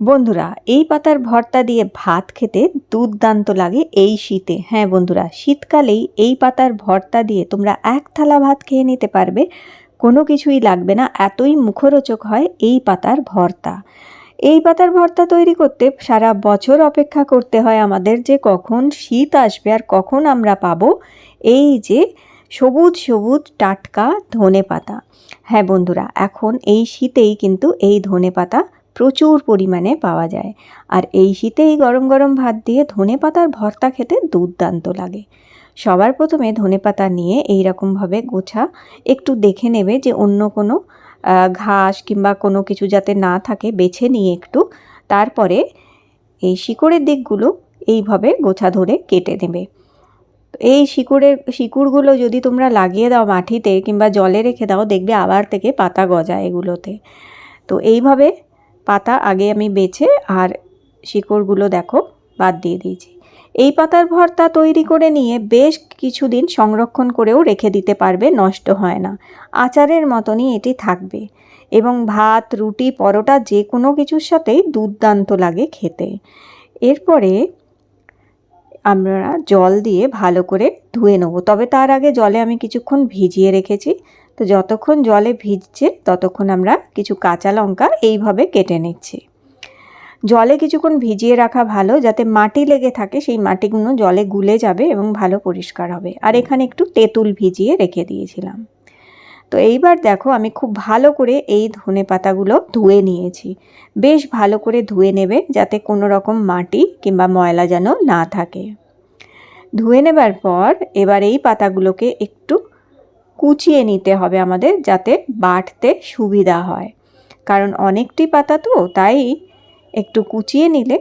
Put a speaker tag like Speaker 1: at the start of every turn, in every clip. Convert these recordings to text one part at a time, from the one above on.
Speaker 1: বন্ধুরা, এই পাতার ভর্তা দিয়ে ভাত খেতে দুর্দান্ত লাগে এই শীতে। হ্যাঁ বন্ধুরা, শীতকালেই এই পাতার ভর্তা দিয়ে তোমরা এক থালা ভাত খেয়ে নিতে পারবে। কোনো কিছুই লাগবে না, এতই মুখরোচক হয় এই পাতার ভর্তা। এই পাতার ভর্তা তৈরি করতে সারা বছর অপেক্ষা করতে হয় আমাদের যে কখন শীত আসবে আর কখন আমরা পাবো এই যে সবুজ সবুজ টাটকা ধনে পাতা। হ্যাঁ বন্ধুরা, এখন এই শীতেই কিন্তু এই ধনে পাতা প্রচুর পরিমাণে পাওয়া যায়। আর এই শীতেই গরম গরম ভাত দিয়ে ধনে পাতার ভর্তা খেতে দুর্দান্ত লাগে। সবার প্রথমে ধনে পাতা নিয়ে এই রকমভাবে গোছা, একটু দেখে নেবে যে অন্য কোনো ঘাস কিংবা কোনো কিছু যাতে না থাকে, বেছে নিয়ে একটু, তারপরে এই শিকড়ের দিকগুলো এইভাবে গোছা ধরে কেটে নেবে। এই শিকড়ের, শিকড়গুলো যদি তোমরা লাগিয়ে দাও মাটিতে কিংবা জলে রেখে দাও, দেখবে আবার থেকে পাতা গজায় এগুলোতে। তো এইভাবে পাতা আগে আমি বেছে আর শিকড়গুলো দেখো, বাদ দিয়ে দিয়েছি। এই পাতার ভর্তা তৈরি করে নিয়ে বেশ কিছুদিন সংরক্ষণ করেও রেখে দিতে পারবে, নষ্ট হয় না। আচারের মতনই এটি থাকবে এবং ভাত, রুটি, পরোটা যে কোনো কিছুর সাথেই দুর্দান্ত লাগে খেতে। এরপরে আমরা জল দিয়ে ভালো করে ধুয়ে নেব। তবে তার আগে জলে আমি কিছুক্ষণ ভিজিয়ে রেখেছি। তো যতক্ষণ জলে ভিজছে, ততক্ষণ আমরা কিছু কাঁচা লঙ্কা এইভাবে কেটে নিচ্ছি। জলে কিছুক্ষণ ভিজিয়ে রাখা ভালো, যাতে মাটি লেগে থাকে, সেই মাটিগুলো জলে গুলে যাবে এবং ভালো পরিষ্কার হবে। আর এখানে একটু তেঁতুল ভিজিয়ে রেখে দিয়েছিলাম। তো এইবার দেখো, আমি খুব ভালো করে এই ধনে পাতাগুলো ধুয়ে নিয়েছি। বেশ ভালো করে ধুয়ে নেবে, যাতে কোনো রকম মাটি কিংবা ময়লা যেন না থাকে। ধুয়ে নেবার পর এবার এই পাতাগুলোকে একটু কুচিয়ে নিতে হবে আমাদের যাতে বাটতে সুবিধা হয়। কারণ অনেকটি পাতা তো, তাই একটু কুচিয়ে নিলে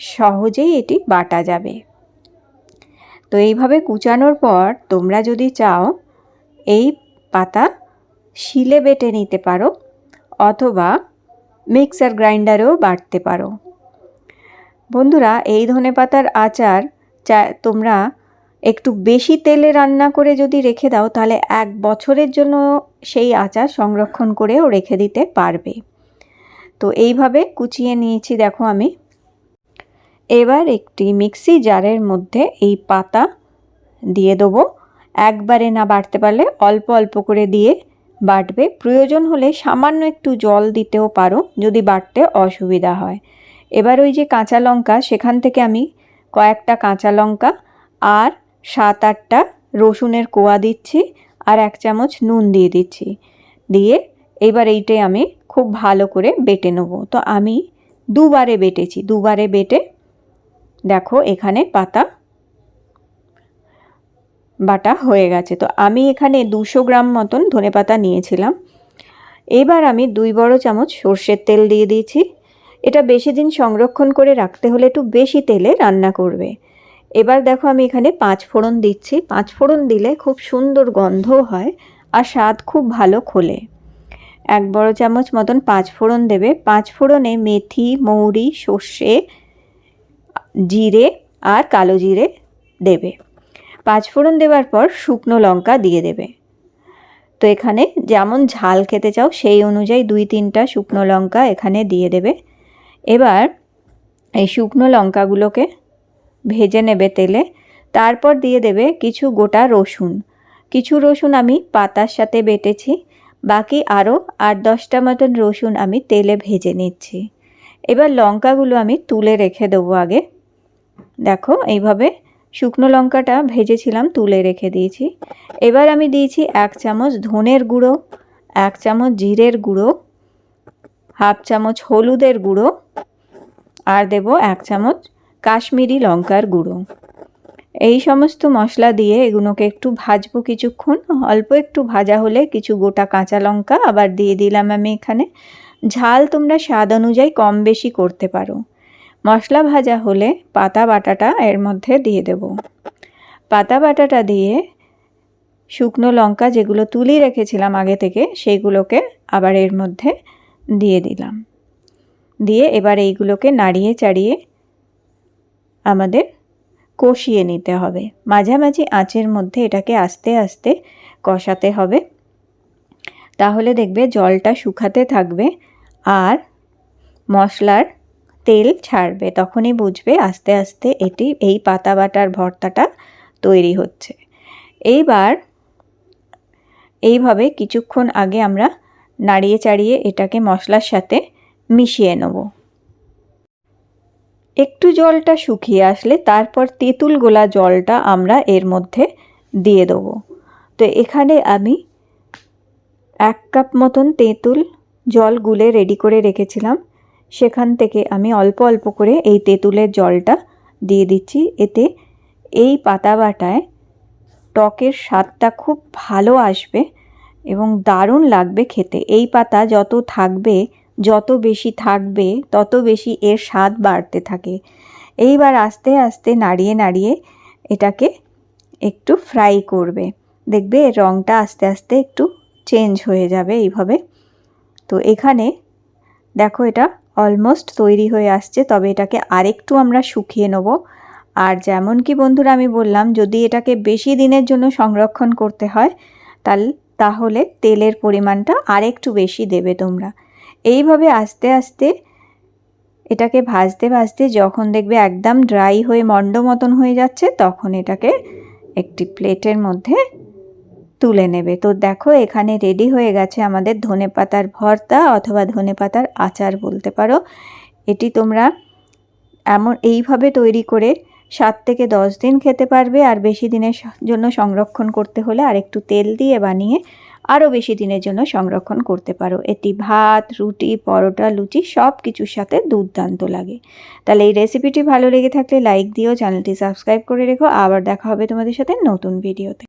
Speaker 1: সহজেই এটি বাটা যাবে। তো এইভাবে কুচানোর পর তোমরা যদি চাও, এই পাতা শিলে বেটে নিতে পারো অথবা মিক্সার গ্রাইন্ডারেও বাটতে পারো। বন্ধুরা, এই ধনে পাতার আচার চা, তোমরা একটু বেশি তেলে রান্না করে যদি রেখে দাও, তাহলে এক বছরের জন্য সেই আচার সংরক্ষণ করেও রেখে দিতে পারবে। তো এইভাবে কুচিয়ে নিয়েছি দেখো আমি। এবার একটি মিক্সি জারের মধ্যে এই পাতা দিয়ে দেবো। একবারে না বাটতে পারলে অল্প অল্প করে দিয়ে বাটবে। প্রয়োজন হলে সামান্য একটু জল দিতেও পারো, যদি বাটতে অসুবিধা হয়। এবার ওই যে কাঁচা লঙ্কা, সেখান থেকে আমি কয়েকটা কাঁচা লঙ্কা আর সাত আটটা রসুনের কোয়া দিচ্ছি আর এক চামচ নুন দিয়ে দিচ্ছি। দিয়ে এবার এইটাই আমি খুব ভালো করে বেটে নেব। তো আমি দুবারে বেটেছি, দুবারে বেটে দেখো এখানে পাতা বাটা হয়ে গেছে। তো আমি এখানে দুশো গ্রাম মতন ধনে পাতা নিয়েছিলাম। এবার আমি দুই বড় চামচ সর্ষের তেল দিয়ে দিয়েছি। এটা বেশি দিন সংরক্ষণ করে রাখতে হলে একটু বেশি তেলে রান্না করবে। এবার দেখো আমি এখানে পাঁচ ফোড়ন দিচ্ছি। পাঁচ ফোড়ন দিলে খুব সুন্দর গন্ধ হয় আর স্বাদ খুব ভালো খোলে। এক বড় চামচ মতন পাঁচ ফোড়ন দেবে। পাঁচ ফোড়নে মেথি, মৌরি, সর্ষে, জিরে আর কালো জিরে দেবে। পাঁচ ফোড়ন দেওয়ার পর শুকনো লঙ্কা দিয়ে দেবে। তো এখানে যেমন ঝাল খেতে চাও সেই অনুযায়ী দুই তিনটা শুকনো লঙ্কা এখানে দিয়ে দেবে। এবার এই শুকনো লঙ্কাগুলোকে ভেজে নেবে তেলে। তারপর দিয়ে দেবে কিছু গোটা রসুন। কিছু রসুন আমি পাতার সাথে বেটেছি। বাকি আরও আট দশটা মতন রসুন আমি তেলে ভেজে নিচ্ছি। এবার লঙ্কাগুলো আমি তুলে রেখে দেবো আগে। দেখো, এইভাবে শুকনো লঙ্কাটা ভেজেছিলাম, তুলে রেখে দিয়েছি। এবার আমি দিয়েছি এক চামচ ধনের গুঁড়ো, এক চামচ জিরের গুঁড়ো, হাফ চামচ হলুদের গুঁড়ো, আর দেব এক চামচ কাশ্মীরি লঙ্কার গুঁড়ো। এই সমস্ত মশলা দিয়ে এগুলোকে একটু ভাজবো কিছুক্ষণ। অল্প একটু ভাজা হলে কিছু গোটা কাঁচা লঙ্কা আবার দিয়ে দিলাম আমি এখানে। ঝাল তোমরা স্বাদ অনুযায়ী কম বেশি করতে পারো। মশলা ভাজা হলে পাতা বাটাটা এর মধ্যে দিয়ে দেব। পাতা বাটাটা দিয়ে শুকনো লঙ্কা যেগুলো তুলি রেখেছিলাম আগে থেকে সেইগুলোকে আবার এর মধ্যে দিয়ে দিলাম। দিয়ে এবার এইগুলোকে নাড়িয়ে চাড়িয়ে আমাদের কষিয়ে নিতে হবে। মাঝামাঝি আঁচের মধ্যে এটাকে আস্তে আস্তে কষাতে হবে। তাহলে দেখবে জলটা শুকাতে থাকবে আর মশলার তেল ছাড়বে। তখনই বুঝবে আস্তে আস্তে এটি, এই পাতা বাটার ভর্তাটা তৈরি হচ্ছে। এইবার এইভাবে কিছুক্ষণ আগে আমরা নাড়িয়ে চাড়িয়ে এটাকে মশলার সাথে মিশিয়ে নেব। একটু জলটা শুকিয়ে আসলে তারপর তেঁতুল গোলা জলটা আমরা এর মধ্যে দিয়ে দেবো। তো এখানে আমি এক কাপ মতন তেঁতুল জল গুলে রেডি করে রেখেছিলাম। সেখান থেকে আমি অল্প অল্প করে এই তেঁতুলের জলটা দিয়ে দিচ্ছি। এতে এই পাতা বাটায় টকের স্বাদটা খুব ভালো আসবে এবং দারুণ লাগবে খেতে। এই পাতা যত থাকবে যত বেশি থাকবে, তত বেশি এর স্বাদ বাড়তে থাকে। এইবার আস্তে আস্তে নাড়িয়ে নাড়িয়ে এটাকে একটু ফ্রাই করবে। দেখবে এর রঙটা আস্তে আস্তে একটু চেঞ্জ হয়ে যাবে এইভাবে। তো এখানে দেখো এটা অলমোস্ট তৈরি হয়ে আসছে, তবে এটাকে আরেকটু আমরা শুকিয়ে নেব। আর যেমন কি বন্ধুরা আমি বললাম, যদি এটাকে বেশি দিনের জন্য সংরক্ষণ করতে হয় তাহলে তেলের পরিমাণটা আরেকটু বেশি দেবে তোমরা। এইভাবে আস্তে আস্তে এটাকে ভাজতে ভাজতে যখন দেখবে একদম ড্রাই হয়ে মন্ড মতন হয়ে যাচ্ছে, তখন এটাকে একটি প্লেটের মধ্যে তুলে নেবে। তো দেখো, এখানে রেডি হয়ে গেছে আমাদের ধনে পাতার ভর্তা অথবা ধনে পাতার আচার বলতে পারো। এটি তোমরা এমন এইভাবে তৈরি করে সাত থেকে দশ দিন খেতে পারবে। আর বেশি দিনের জন্য সংরক্ষণ করতে হলে আর একটু তেল দিয়ে বানিয়ে আরও বেশি দিনের জন্য সংরক্ষণ করতে পারো। এটি ভাত, রুটি, পরোটা, লুচি সব কিছুর সাথে দুর্দান্ত লাগে। তাহলে এই রেসিপিটি ভালো লেগে থাকলে লাইক দিও, চ্যানেলটি সাবস্ক্রাইব করে রেখো। আবার দেখা হবে তোমাদের সাথে নতুন ভিডিওতে